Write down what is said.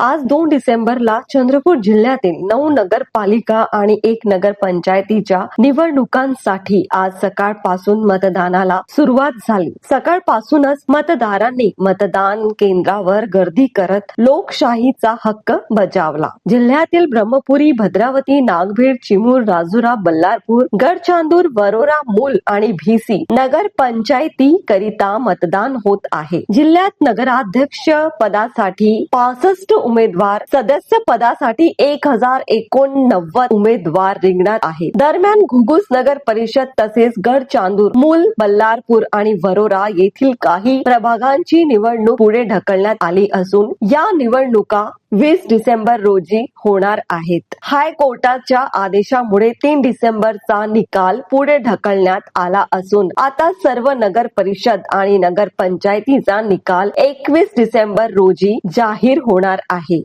आज दोन डिसेंबरला चंद्रपूर जिल्ह्यातील नऊ नगरपालिका आणि एक नगरपंचायतीच्या निवडणुकांसाठी आज सकाळपासून मतदानाला सुरुवात झाली. सकाळपासूनच मतदारांनी मतदान केंद्रावर गर्दी करत लोकशाहीचा हक्क बजावला. जिल्ह्यातील ब्रह्मपुरी भद्रावती नागभीड चिमूर राजुरा बल्लारपूर गडचांदूर वरोरा मूल आणि भीसी नगरपंचायती करिता मतदान होत आहे. जिल्ह्यात नगराध्यक्ष पदासाठी पासष्ट उमेदवार सदस्य पदासाठी एक हजार एकोणनव्वद उमेदवार रिंगणार आहेत. दरम्यान घुगुस नगर परिषद तसेच गडचांदूर मूल बल्लारपूर आणि वरोरा येथील काही प्रभागांची निवडणूक पुढे ढकलण्यात आली असून या निवडणुका वीस डिसेंबर रोजी होणार आहेत. हायकोर्टाच्या आदेशामुळे तीन डिसेंबरचा निकाल पुढे ढकलण्यात आला असून आता सर्व नगर परिषद आणि नगरपंचायतीचा निकाल एकवीस डिसेंबर रोजी जाहीर होणार आहे.